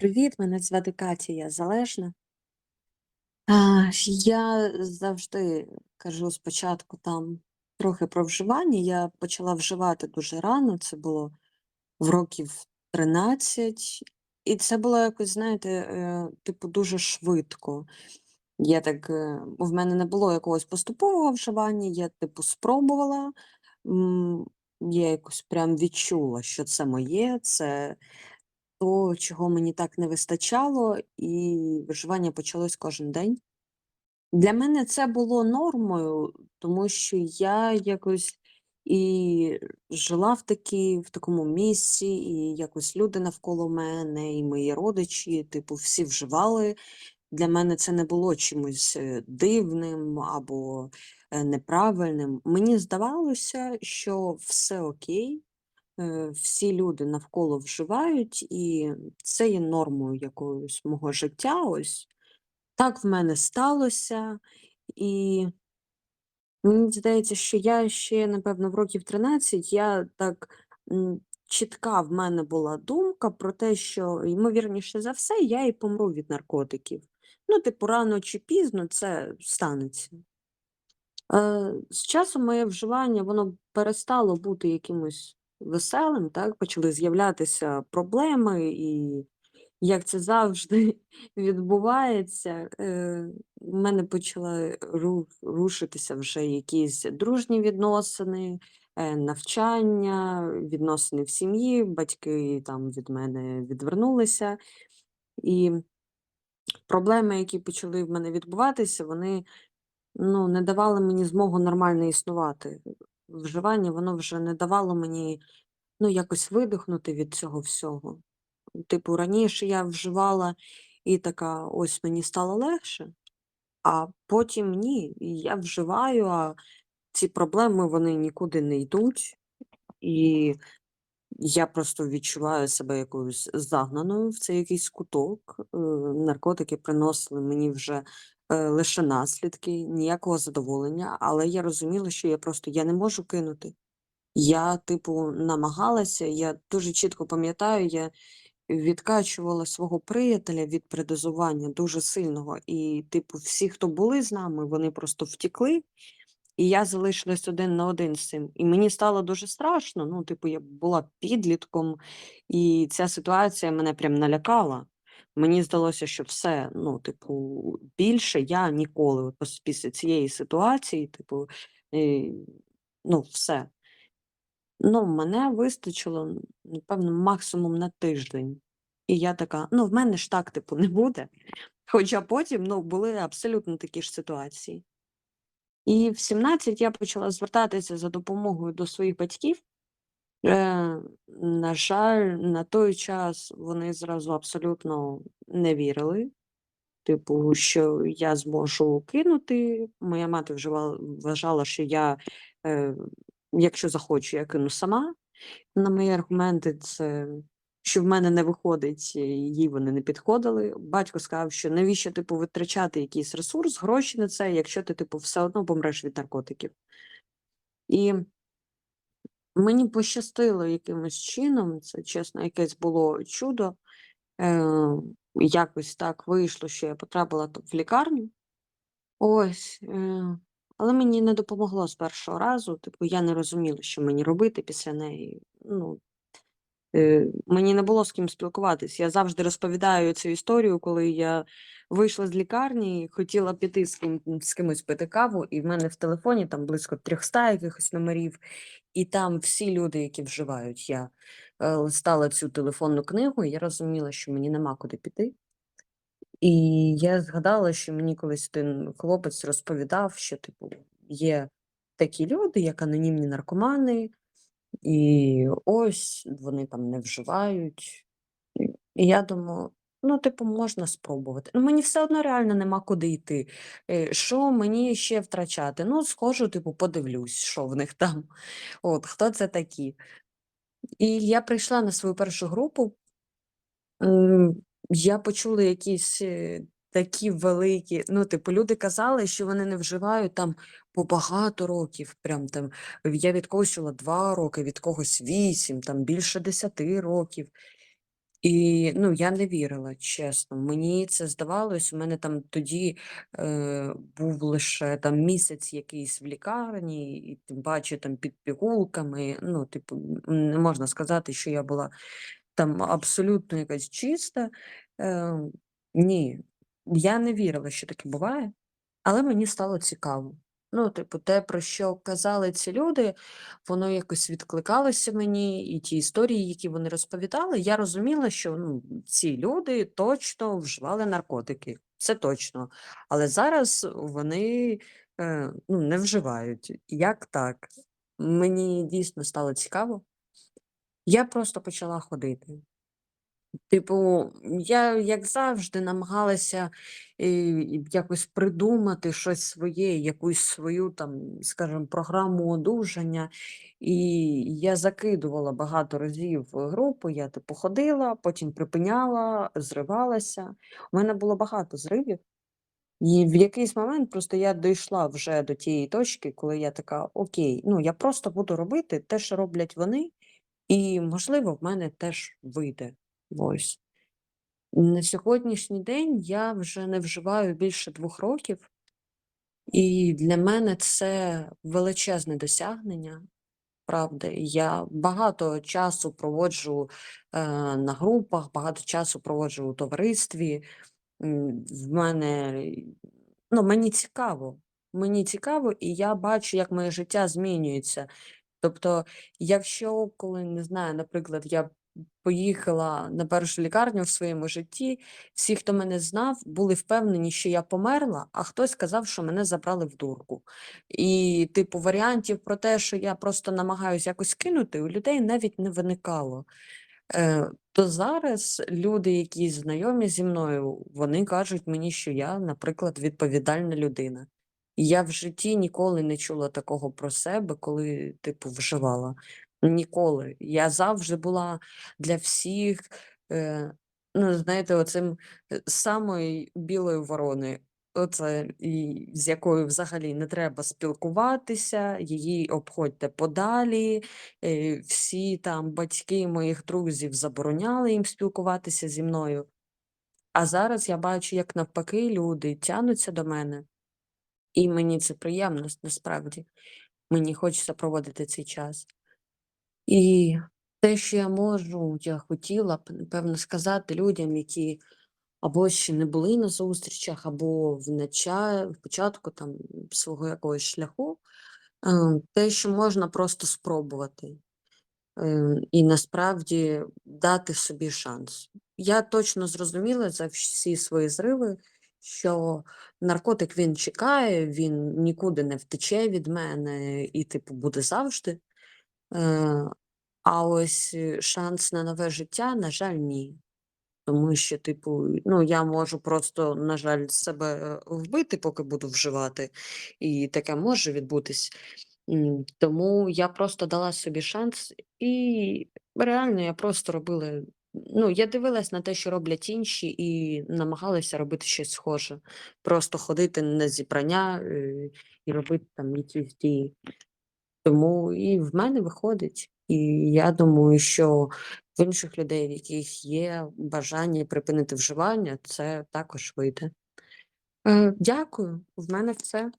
Привіт, мене звати Катя, я залежна. А, я завжди кажу спочатку там трохи про вживання. Я почала вживати дуже рано, це було в років 13, і це було якось, знаєте, е, типу, дуже швидко. Я так, е, в мене не було якогось поступового вживання, я, типу, спробувала. Я якось прям відчула, що це моє, це то, чого мені так не вистачало, і виживання почалось кожен день. Для мене це було нормою, тому що я якось і жила в такій, в такому місці, і якось люди навколо мене, і мої родичі, типу, всі вживали. Для мене це не було чимось е, дивним або е, неправильним. Мені здавалося, що все окей, всі люди навколо вживають, і це є нормою якоюсь мого життя. Ось так в мене сталося. І мені здається, що я ще, напевно, в років 13 я так чітка в мене була думка про те, що, ймовірніше за все, я і помру від наркотиків. Ну, типу, рано чи пізно це станеться. Е, з часом моє вживання воно перестало бути якимось веселим, так, почали з'являтися проблеми, і як це завжди відбувається, е, в мене почали рушитися вже якісь дружні відносини, е, навчання, відносини в сім'ї, батьки там від мене відвернулися. І проблеми, які почали в мене відбуватися, вони Ну, не давали мені змогу нормально існувати. Вживання, воно вже не давало мені, ну, якось видихнути від цього всього. Типу, раніше я вживала і така, ось мені стало легше, а потім ні. Я вживаю, а ці проблеми вони нікуди не йдуть. І я просто відчуваю себе якоюсь загнаною в цей якийсь куток. Е, наркотики приносили мені вже лише наслідки, ніякого задоволення, але я розуміла, що я просто я не можу кинути. Я, типу, намагалася, я дуже чітко пам'ятаю, я відкачувала свого приятеля від предозування дуже сильного. І, типу, всі, хто були з нами, вони просто втікли. І я залишилась один на один з цим. І мені стало дуже страшно. Ну, типу, я була підлітком, і ця ситуація мене прям налякала. Мені здалося, що все, ну, типу, більше я ніколи, після цієї ситуації, типу, е, ну, все. Ну, мене вистачило, напевно, максимум на тиждень. І я така, ну, в мене ж так, типу, не буде. Хоча потім, ну, були абсолютно такі ж ситуації. І в 17 я почала звертатися за допомогою до своїх батьків. Е, на жаль, на той час вони зразу абсолютно не вірили. Типу, що я зможу кинути. Моя мати вживала, вважала, що я, е, якщо захочу, я кину сама. На мої аргументи, це що в мене не виходить, е, їй вони не підходили. Батько сказав, що навіщо типу витрачати якийсь ресурс, гроші на це, якщо ти типу все одно помреш від наркотиків. І мені пощастило якимось чином, це чесно, якесь було чудо. Е, якось так вийшло, що я потрапила там в лікарню. Ось. Е, але мені не допомогло з першого разу. Типу, я не розуміла, що мені робити після неї. Ну, мені не було з ким спілкуватись. Я завжди розповідаю цю історію, коли я вийшла з лікарні, хотіла піти з ким з кимось пити каву, і в мене в телефоні там близько 300 якихось номерів, і там всі люди, які вживають. Я е, листала цю телефонну книгу, і я розуміла, що мені нема куди піти. І я згадала, що мені колись один хлопець розповідав, що типу є такі люди, як анонімні наркомани, і ось вони там не вживають. І я думаю, ну, типу, можна спробувати. Ну, мені все одно реально нема куди йти. Е, Що мені ще втрачати? Ну, схожу, типу, подивлюсь, що в них там. От, хто це такі. І я прийшла на свою першу групу. Я почула якісь е, такі великі, ну, типу, люди казали, що вони не вживають там по багато років. Прям там я від когось чула 2 роки, від когось 8, там більше 10 років. І, ну, я не вірила, чесно. Мені це здавалось, у мене там тоді, е, був лише там місяць якийсь в лікарні, і тим паче там під пігулками. Ну, типу, не можна сказати, що я була там абсолютно якась чиста. Е, ні, я не вірила, що таке буває, але мені стало цікаво. Ну, типу, те, про що казали ці люди, воно якось відкликалося мені, і ті історії, які вони розповідали, я розуміла, що ну, ці люди точно вживали наркотики. Це точно. Але зараз вони е, ну, не вживають. Як так? Мені дійсно стало цікаво. Я просто почала ходити. Типу, я, як завжди, намагалася е, якось придумати щось своє, якусь свою там, скажімо, програму одужання. І я закидувала багато разів групу, я типу ходила, потім припиняла, зривалася. У мене було багато зривів. І в якийсь момент просто я дійшла вже до тієї точки, коли я така: Окей, ну я просто буду робити те, що роблять вони, і можливо, в мене теж вийде. Ось. На сьогоднішній день я вже не вживаю більше двох років, і для мене це величезне досягнення. Правда, я багато часу проводжу е, на групах, багато часу проводжу у товаристві. В мене ну, мені цікаво. Мені цікаво, і я бачу, як моє життя змінюється. Тобто, якщо коли не знаю, наприклад, я поїхала на першу лікарню в своєму житті, всі, хто мене знав, були впевнені, що я померла, а хтось сказав, що мене забрали в дурку. І, типу, варіантів про те, що я просто намагаюся якось кинути, у людей навіть не виникало. Е, то зараз люди, які знайомі зі мною, вони кажуть мені, що я, наприклад, відповідальна людина. Я в житті ніколи не чула такого про себе, коли, типу, вживала. Ніколи. Я завжди була для всіх, е, ну, знаєте, оцим е, самою білою вороною. Оце, і з якою взагалі не треба спілкуватися, її обходьте подалі. Е, всі там батьки моїх друзів забороняли їм спілкуватися зі мною. А зараз я бачу, як навпаки люди тянуться до мене, і мені це приємно насправді. Мені хочеться проводити цей час. І те, що я можу, я хотіла б, напевно, сказати людям, які або ще не були на зустрічах, або в нача... в початку там свого якогось шляху, е, те, що можна просто спробувати. Е, і насправді дати собі шанс. Я точно зрозуміла за всі свої зриви, що наркотик він чекає, він нікуди не втече від мене і, типу, буде завжди. А ось е, шанс на нове життя, на жаль, ні. Тому що, типу, ну, я можу просто, на жаль, себе е, вбити, поки буду вживати, і таке може відбутись. Тому я просто дала собі шанс, і реально я просто робила. Ну, я дивилась на те, що роблять інші, і намагалася робити щось схоже. Просто ходити на зібрання е, і робити там якісь дії. Тому і в мене виходить. І я думаю, що в інших людей, в яких є бажання припинити вживання, це також вийде. Е, дякую. В мене все.